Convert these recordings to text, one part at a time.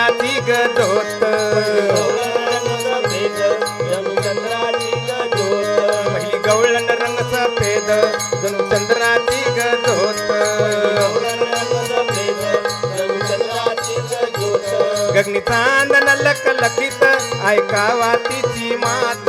चंद्राची गजोत पहिली गवळण रंग सफेद जणू चंद्राची गजोत गगनी चांदन लक लकित ऐकावा तिची मात.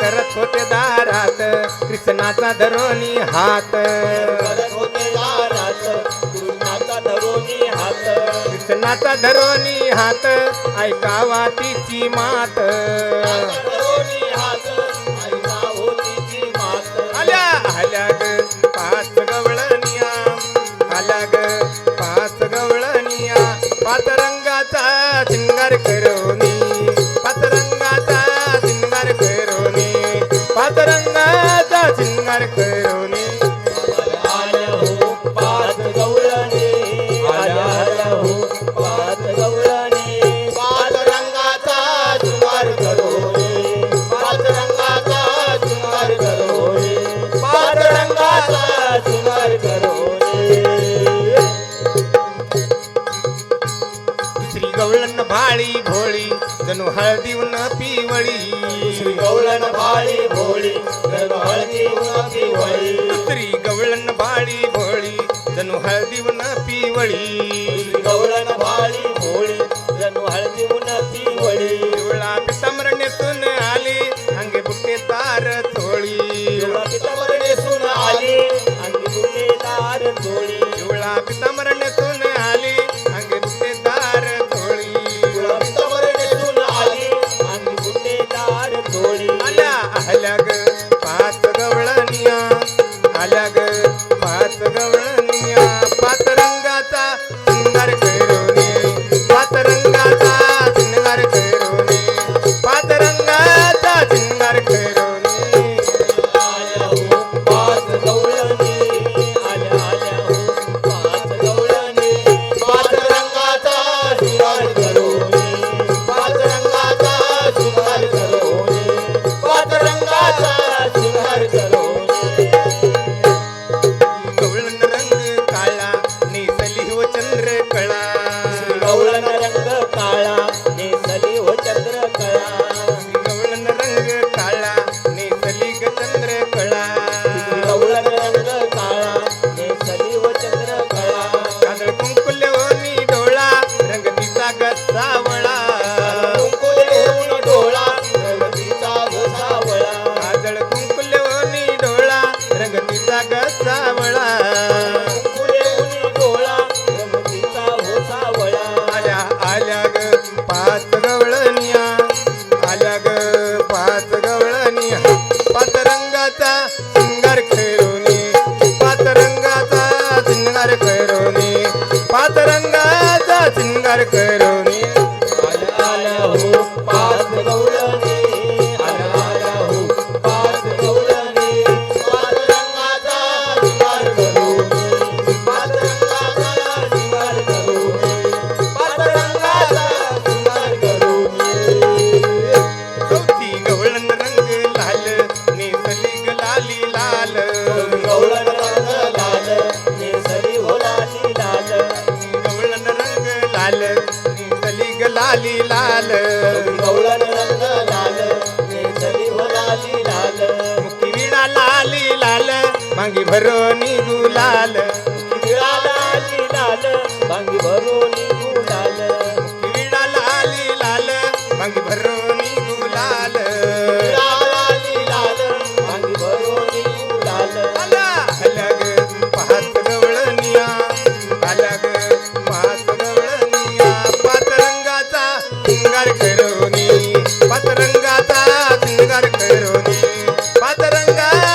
करत होते दारात कृष्णाचा धरोनी हात. शासनाचा धरोनी हात ऐकावा तिची मात. आल्या आल्या पाच गवळनिया आल्या ग पाच गवळनिया पाच रंगाचा शिंगार श्री गवळण भाळी भोळी जणू हळदी उन पिवळी. श्री गवळण भाळी भोळी जणू हळदी उन पिवळी. श्री गवळण भाळी भोळी जणू हळदी उन पिवळी. मांगी भरो निघू लाल लाल भांगी भरो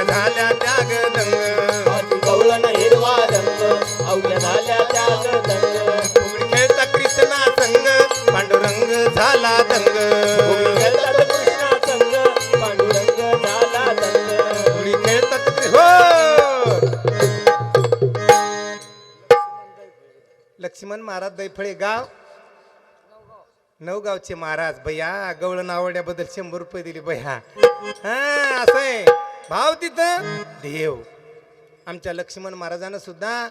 झाल्या हिरवा रंग अवघ्या झाल्या खेळता कृष्णा संग पांडुरंग झाला दंग. हो! लक्ष्मण महाराज दैफळे गाव. नवगावचे महाराज भैया गवळण आवड्याबद्दल शंभर रुपये दिले भैया. हा असं आहे. भाव तिथं? देव. आमच्या लक्ष्मण महाराजानं सुद्धा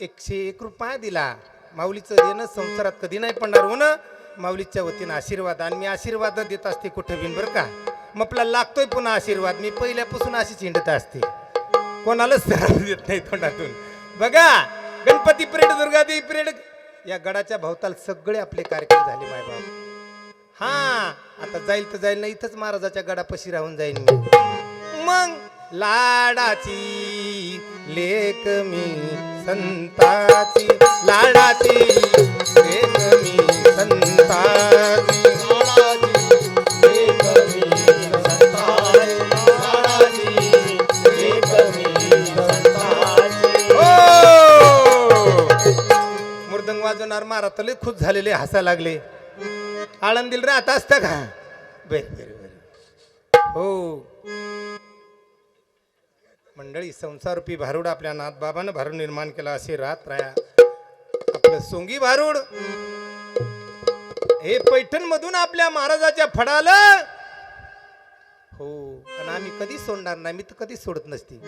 एकशे एक रुपया दिला. माऊलीचं देणं संसारात कधी नाही पडणार होणं माऊलीच्या वतीनं आशीर्वाद. आणि मी आशीर्वाद देत असते कुठं बिन बरं का? मपला लागतोय पुन्हा आशीर्वाद. मी पहिल्यापासून अशीच हिंडत असते. कोणालाच त्रास देत नाही तोंडातून. बघा गणपती परेड दुर्गादेवी परेड या गडाच्या भोवताल सगळे आपले कार्यक्रम झाले मायबाप हा आता जाईल तर जाईल ना इथंच महाराजाच्या गडापाशी राहून जाईल मी. मग लाडाची लेक मी संताची. लाडाची लेख मी संताची. मृदंग वाजवणार मारा खुश झालेले हसा लागले. आळंदील रे आता असतं का? बर बर बर. हो. मंडळी संसारूपी भारूड आपल्या नाथबाबानं भारूड निर्माण केला असे राहत राया. आपलं सोंगी भारूड हे पैठण मधून आपल्या महाराजाच्या फडाला. हो आणि आम्ही कधी सोडणार नाही मी तर कधी सोडत नसते.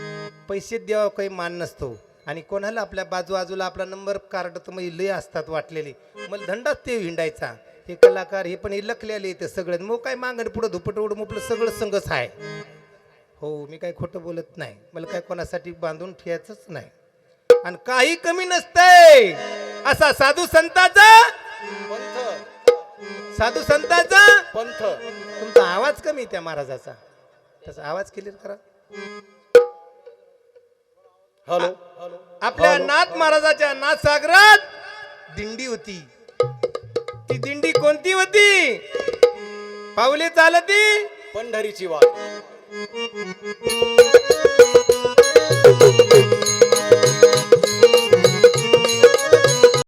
पैसे द्यावा काही मान नसतो. आणि कोणाला आपल्या बाजू बाजूला आपला नंबर कार्ड तर मग लय असतात वाटलेले. मला धंदाच ते हिंडायचा. हे कलाकार हे पण हे लखलेले ते सगळे मग काय मागण पुढं धुपट उडं मुपलं सगळं संगच आहे. हो मी काही खोटं बोलत नाही. मला काय कोणासाठी बांधून ठेवायचंच नाही. आणि काही कमी नसतंय. असा साधू संताचा? साधू संताचा? पंथ. तुमचा आवाज कमी आहे त्या महाराजाचा. त्याचा आवाज क्लिअर करा. हॅलो. आपल्या नाथ महाराजाच्या नाथ सागरात दिंडी होती. ती दिंडी कोणती होती? पावले चालती? पंढरीची वाट. Música